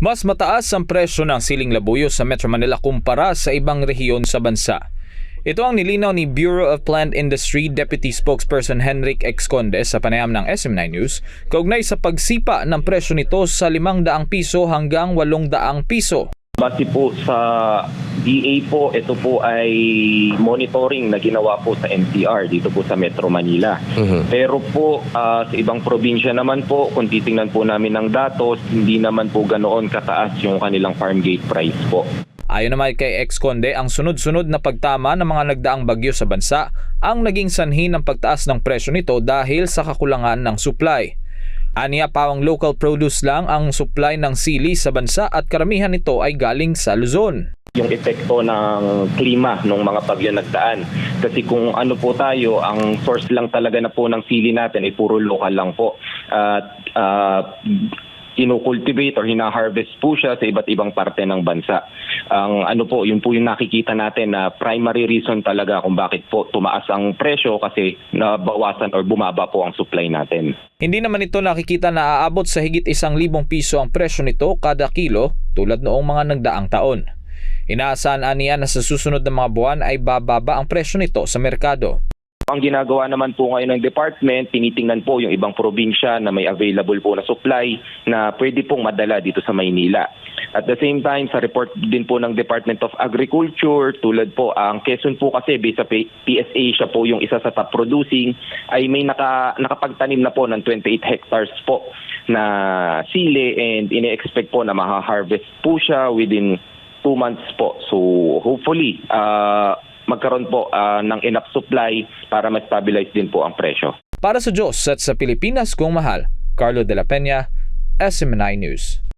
Mas mataas ang presyo ng siling labuyo sa Metro Manila kumpara sa ibang rehiyon sa bansa. Ito ang nilinaw ni Bureau of Plant Industry Deputy Spokesperson Henrik Exconde sa panayam ng SM9 News kaugnay sa pagsipa ng presyo nito sa 500 piso hanggang 800 piso. Base po sa DA po, ito po ay monitoring na ginawa po sa NCR dito po sa Metro Manila. Pero po ah, sa ibang probinsya naman po, kung titingnan po namin ng datos, hindi naman po ganoon kataas yung kanilang farm gate price po. Ayon naman kay Ex-Conde, ang sunod-sunod na pagtama ng mga nagdaang bagyo sa bansa ang naging sanhi ng pagtaas ng presyo nito dahil sa kakulangan ng supply. Aniya pawang local produce lang ang supply ng sili sa bansa at karamihan nito ay galing sa Luzon. yung epekto ng klima ng mga bagyo nagdaan. Kasi kung ano po tayo, ang source lang talaga na po ng sili natin ay puro local lang po. At ah, kinukultivate or hina-harvest po siya sa iba't ibang parte ng bansa. Ang ano po, yun po yung nakikita natin na primary reason talaga kung bakit po tumaas ang presyo kasi nabawasan or bumaba po ang supply natin. Hindi naman ito nakikita na aabot sa higit isang libong piso ang presyo nito kada kilo tulad noong mga nagdaang taon. Inaasahan aniya na sa susunod na mga buwan ay bababa ang presyo nito sa merkado. Ang ginagawa naman po ngayon ng department, tinitingnan po yung ibang probinsya na may available po na supply na pwede pong madala dito sa Maynila. At the same time, sa report din po ng Department of Agriculture, tulad po, ang Quezon po kasi based sa PSA, siya po yung isa sa top producing, ay may naka, nakapagtanim na po ng 28 hectares po na sili and ine-expect po na maha-harvest po siya within two months po. So hopefully, uh, magkaroon po ah, ng enough supply para ma-stabilize din po ang presyo. Para sa Diyos at sa Pilipinas kung mahal, Carlo de la Peña, SM9 News.